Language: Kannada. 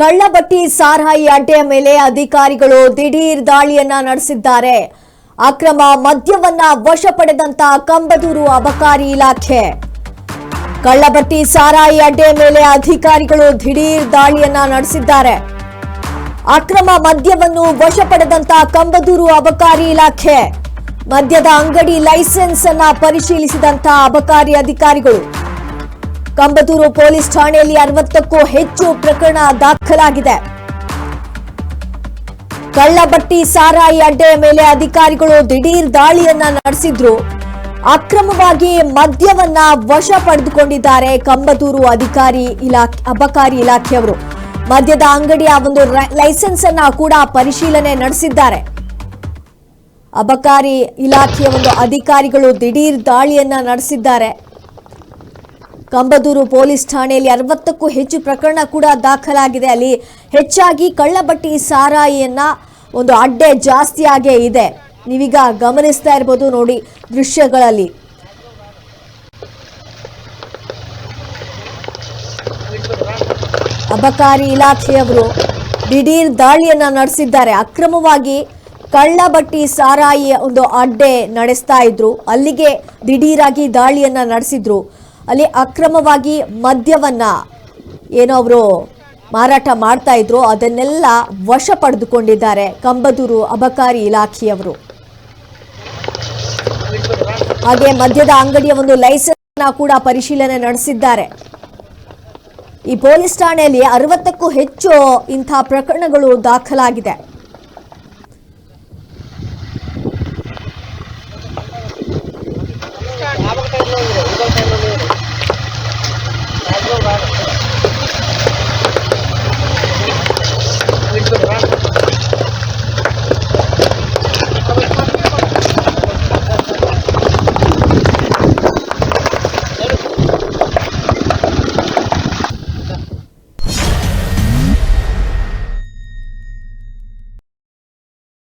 ಕಳ್ಳಬಟ್ಟಿ ಸಾರಾಯಿ ಅಡ್ಡೆಯ ಮೇಲೆ ಅಧಿಕಾರಿಗಳು ದಿಢೀರ್ ದಾಳಿಯನ್ನ ನಡೆಸಿದ್ದಾರೆ. ಅಕ್ರಮ ಮದ್ಯವನ್ನ ವಶ ಪಡೆದಂತ ಕಂಬದೂರು ಅಬಕಾರಿ ಇಲಾಖೆ. ಕಳ್ಳಬಟ್ಟಿ ಸಾರಾಯಿ ಅಡ್ಡೆಯ ಮೇಲೆ ಅಧಿಕಾರಿಗಳು ದಿಢೀರ್ ದಾಳಿಯನ್ನ ನಡೆಸಿದ್ದಾರೆ. ಅಕ್ರಮ ಮದ್ಯವನ್ನು ವಶ ಪಡೆದಂತ ಕಂಬದೂರು ಅಬಕಾರಿ ಇಲಾಖೆ. ಮದ್ಯದ ಅಂಗಡಿ ಲೈಸೆನ್ಸ್ ಅನ್ನ ಪರಿಶೀಲಿಸಿದಂತ ಅಬಕಾರಿ ಅಧಿಕಾರಿಗಳು. ಕಂಬದೂರು ಪೊಲೀಸ್ ಠಾಣೆಯಲ್ಲಿ ಅರವತ್ತಕ್ಕೂ ಹೆಚ್ಚು ಪ್ರಕರಣ ದಾಖಲಾಗಿದೆ. ಕಳ್ಳಬಟ್ಟಿ ಸಾರಾಯಿ ಅಡ್ಡೆಯ ಮೇಲೆ ಅಧಿಕಾರಿಗಳು ದಿಢೀರ್ ದಾಳಿಯನ್ನ ನಡೆಸಿದ್ರು. ಅಕ್ರಮವಾಗಿ ಮದ್ಯವನ್ನ ವಶ ಪಡೆದುಕೊಂಡಿದ್ದಾರೆ ಕಂಬದೂರು ಅಧಿಕಾರಿ ಇಲಾಖೆ, ಅಬಕಾರಿ ಇಲಾಖೆಯವರು. ಮದ್ಯದ ಅಂಗಡಿಯ ಒಂದು ಲೈಸೆನ್ಸ್ ಅನ್ನ ಕೂಡ ಪರಿಶೀಲನೆ ನಡೆಸಿದ್ದಾರೆ. ಅಬಕಾರಿ ಇಲಾಖೆಯ ಒಂದು ಅಧಿಕಾರಿಗಳು ದಿಢೀರ್ ದಾಳಿಯನ್ನ ನಡೆಸಿದ್ದಾರೆ. ಕಂಬದೂರು ಪೊಲೀಸ್ ಠಾಣೆಯಲ್ಲಿ ಅರವತ್ತಕ್ಕೂ ಹೆಚ್ಚು ಪ್ರಕರಣ ಕೂಡ ದಾಖಲಾಗಿದೆ. ಅಲ್ಲಿ ಹೆಚ್ಚಾಗಿ ಕಳ್ಳಬಟ್ಟಿ ಸಾರಾಯಿಯನ್ನ ಒಂದು ಅಡ್ಡೆ ಜಾಸ್ತಿಯಾಗೇ ಇದೆ. ನೀವೀಗ ಗಮನಿಸ್ತಾ ಇರ್ಬೋದು ನೋಡಿ ದೃಶ್ಯಗಳಲ್ಲಿ. ಅಬಕಾರಿ ಇಲಾಖೆಯವರು ದಿಢೀರ್ ದಾಳಿಯನ್ನ ನಡೆಸಿದ್ದಾರೆ. ಅಕ್ರಮವಾಗಿ ಕಳ್ಳಬಟ್ಟಿ ಸಾರಾಯಿ ಒಂದು ಅಡ್ಡೆ ನಡೆಸ್ತಾ ಇದ್ರು. ಅಲ್ಲಿಗೆ ದಿಢೀರಾಗಿ ದಾಳಿಯನ್ನ ನಡೆಸಿದ್ರು. ಅಲ್ಲಿ ಅಕ್ರಮವಾಗಿ ಮದ್ಯವನ್ನ ಏನೋ ಅವರು ಮಾರಾಟ ಮಾಡ್ತಾ ಇದ್ರು, ಅದನ್ನೆಲ್ಲ ವಶ ಪಡೆದುಕೊಂಡಿದ್ದಾರೆ ಕಂಬದೂರು ಅಬಕಾರಿ ಇಲಾಖೆಯವರು. ಹಾಗೆ ಮದ್ಯದ ಅಂಗಡಿಯ ಒಂದು ಲೈಸೆನ್ಸ್ ಕೂಡ ಪರಿಶೀಲನೆ ನಡೆಸಿದ್ದಾರೆ. ಈ ಪೊಲೀಸ್ ಠಾಣೆಯಲ್ಲಿ ಅರವತ್ತಕ್ಕೂ ಹೆಚ್ಚು ಇಂಥ ಪ್ರಕರಣಗಳು ದಾಖಲಾಗಿದೆ.